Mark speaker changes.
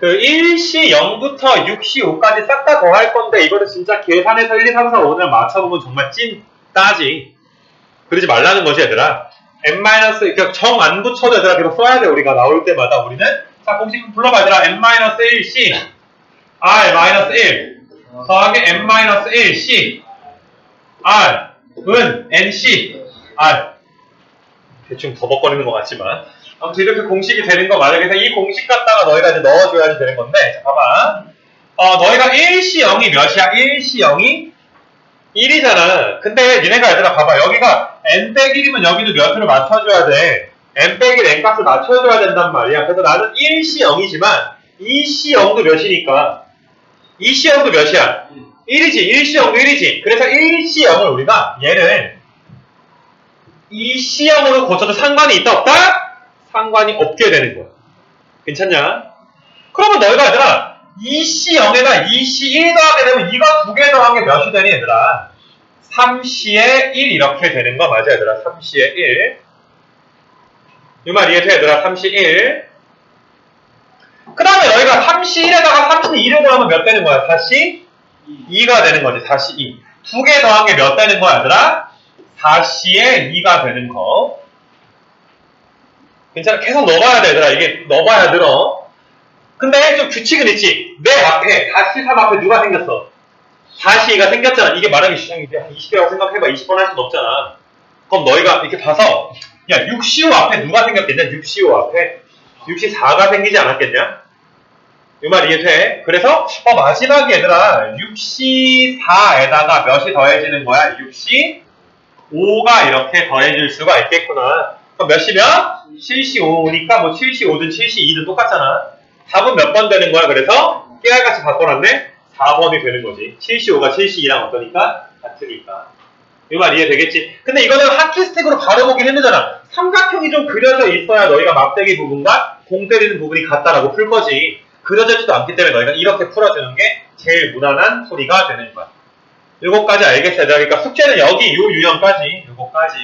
Speaker 1: 그 1시 0부터 6시 5까지 싹 다 더할 건데 이거를 진짜 계산해서 1, 2, 3, 4, 5를 맞춰보면 정말 찐 따지. 그러지 말라는 것이 얘들아. n 그러니까 정 안 붙여도 얘들아 계속 써야 돼 우리가. 나올 때마다 우리는. 자 공식 불러봐 얘들아. n-1c r-1 더하기 n-1c r 은 nc r. 대충 버벅거리는 것 같지만 아무튼 이렇게 공식이 되는 거 맞아 그래서 이 공식 갖다가 너희가 이제 넣어줘야지 되는 건데 자 봐봐 어 너희가 1시 0이 몇이야? 1시 0이 1이잖아. 근데 니네가 얘들아 봐봐. 여기가 n 빼기 1이면 여기도 몇으로 맞춰줘야 돼? n 빼기 n 값을 맞춰줘야 된단 말이야. 그래서 나는 1시 0이지만 2시 0도 몇이니까? 2시 0도 몇이야? 1이지. 1시 0도 1이지. 그래서 1시 0을 우리가 얘를 이 시험으로 고쳐도 상관이 있다 없다? 상관이 없게 되는 거야. 괜찮냐? 그러면 너희가 얘들아 2시 0에다 2시 1 더하게 되면 이거 두개 더한 게 몇이 되니 얘들아? 3시에 1 이렇게 되는 거 맞아 얘들아 3시에 1. 이말 이해돼 얘들아 3시 1. 그 다음에 너희가 3시 1에다가 3시 2를 더하면 몇 되는 거야? 4시 2가 되는 거지 4시 2. 두개 더한 게 몇 되는 거야 얘들아? 4시에 2가 되는 거. 괜찮아. 계속 넣어봐야 돼, 얘들아. 이게 넣어봐야 늘어. 근데 좀 규칙은 있지. 내 앞에, 4시 3 앞에 누가 생겼어? 4시가 생겼잖아. 이게 말하기 시작이 돼. 20개라고 생각해봐. 20번 할 수는 없잖아. 그럼 너희가 이렇게 봐서, 야, 6시 5 앞에 누가 생겼겠냐? 6시 5 앞에. 6시 4가 생기지 않았겠냐? 이 말 이해돼? 그래서, 어, 마지막에 얘들아, 6시 4에다가 몇이 더해지는 거야? 6시 5가 이렇게 더해질 수가 있겠구나. 그럼 몇 시면? 7시 5니까 뭐 7시 5든 7시 2든 똑같잖아. 답은 몇 번 되는 거야? 그래서 깨알같이 바꿔놨네? 4번이 되는 거지. 7시 5가 7시 2랑 어떠니까? 같으니까. 이 말 이해 되겠지? 근데 이거는 하키스틱으로 바로 보긴 힘들잖아. 삼각형이 좀 그려져 있어야 너희가 막대기 부분과 공 때리는 부분이 같다라고 풀 거지. 그려져지도 않기 때문에 너희가 이렇게 풀어주는 게 제일 무난한 풀이가 되는 거야. 요거까지 알겠어요. 그러니까 숙제는 여기 요 유형까지 요거까지